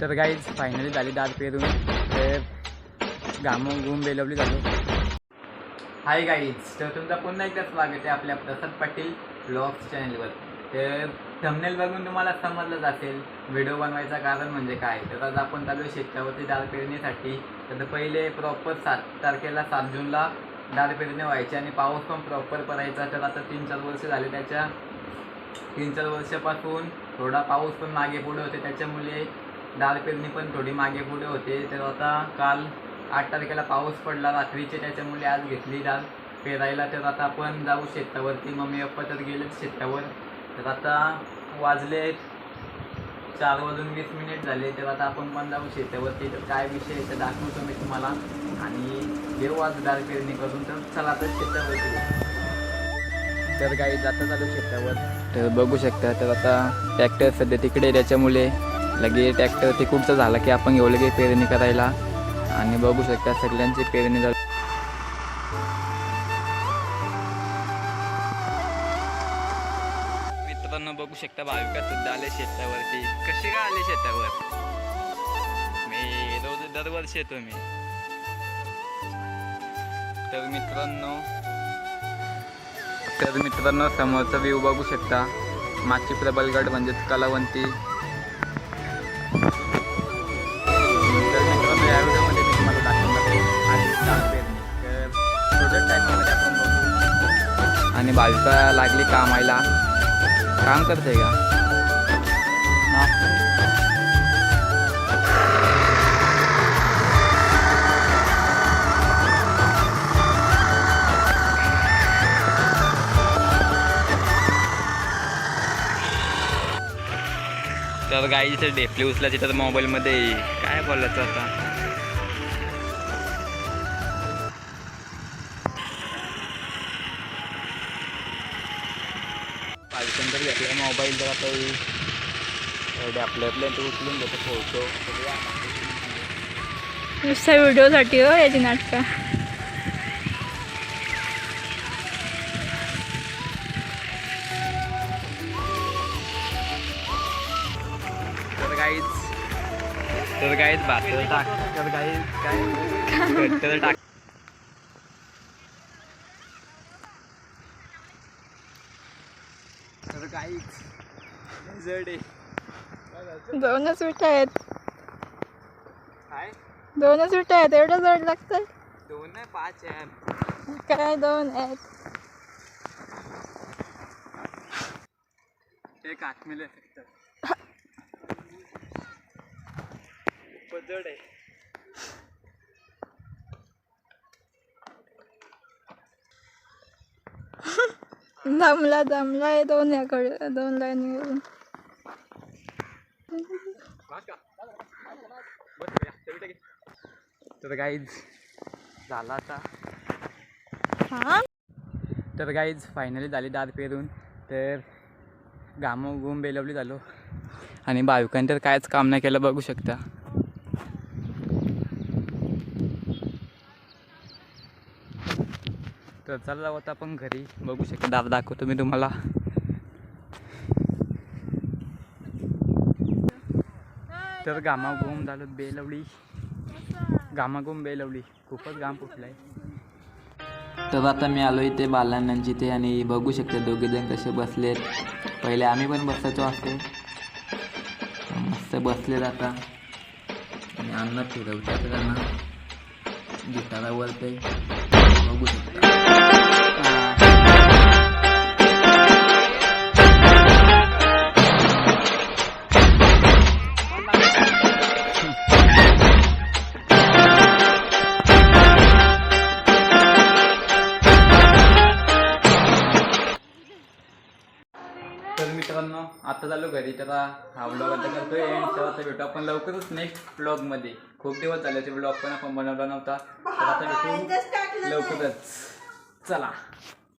तर guys finally झाली दार पेरून ते घामून घुम बेलवली झालो. हाय गाईज तर तुमचा पुन्हा एकदा स्वागत आहे आपल्या प्रसाद पाटील ब्लॉग्स चॅनलवर तर थंबनेल बघून तुम्हाला समजलंच असेल व्हिडिओ बनवायचं कारण म्हणजे काय? तर आज आपण चालू आहे शेतावरती दाल पेरणीसाठी. तर पहिले प्रॉपर सात तारखेला सात जूनला दाल पेरणी व्हायचे आणि पाऊस पण प्रॉपर पडायचा. तर आता तीन चार वर्ष झाले त्याच्या तीन चार वर्षापासून थोडा पाऊस पण मागे पुढे होते. त्याच्यामुळे दाल पेरणी पण थोडी मागे पुढे होते. तर आता काल आठ तारखेला पाऊस पडला रात्रीचे. त्याच्यामुळे आज घेतली दाल पेरायला. तर आता आपण जाऊ शेतावरती. मम्मी पप्पा तर गेलेच शेतावर. तर आता वाजले चार वाजून वीस मिनिट झाले तर आता आपण पण जाऊ शेतावरती तर काय विषय आहे ते दाखवतो मी तुम्हाला. आणि देऊ आज पेरणी करून तर चला आता शेतावरती तर काही जाता चालू शेतावर. तर बघू शकता तर आता ट्रॅक्टर सध्या तिकडे त्याच्यामुळे लगे ट्रॅक्टर तिकडचं झाला की आपण घेऊ लगे पेरणी करायला. आणि बघू शकता सगळ्यांची पेरणी झाली. मित्रांनो बघू शकता भाविका सुद्धा आले शेतावरती. कसे काय आले शेतावर? मी रोज दरवर्षी येतो मी. तर मित्रांनो तर मित्रांनो समोरचा व्ह्यू बघू शकता. मागची प्रबलगड म्हणजेच कलावंती. तर मित्रांनो या व्हिडिओमध्ये मी तुम्हाला दाखवणार आणि दाल आणि भाविका लागली कामायला. काम करते का? हा. तर गाईचं डेफली उचलायची तर मोबाईलमध्ये काय बोलायचं आता? पाहिजे तर घेतला मोबाईल तर आता आपल्या ते उचलून घेतो फोटो नुसत्या व्हिडिओसाठी हो याची नाटकं. तर गाईच तर भाकर टाक. तर गाईच काय तर टाक. तर गाईच जड आहे. दोनच विटा आहेत. काय? दोनच विटा आहेत. एवढं जड लागतं दोन नाही पाच आहे. काय दोन आहेत? एक आत्मेले फक्त जड आहे. दमला दमला आहे दोन याकडे दोन लाईनीवरून तर गाईज झाला आता. हा? तर गाईज फायनली झाली दाद पेरून. तर घामो गुम बेलवली झालो आणि भाविकांनी तर कायच काम नाही केलं बघू शकता. तर चला जाऊ आता आपण घरी. बघू शकतो दाद दाखवतो मी तुम्हाला. तर घामाघूम झालं बेलवली. घामाघूम बेलवली. खूपच घाम फुटलाय. तर आता मी आलो इथे बालांनांची ते आणि बघू शकते दोघे जण कसे बसलेत. पहिले आम्ही पण बसायचो असतो मस्त बसलेत आता. आणि अन्न फिरवतात त्यांना. गिटारावर वरते बघू आता झालो घरी त्याला हा ब्लॉग आता करतोय एंड तर आता भेटू. आपण लवकरच नेक्स्ट ब्लॉगमध्ये खूप दिवस झाले ते ब्लॉग पण आपण बनवला नव्हता. तर आता भेटू लवकरच. चला.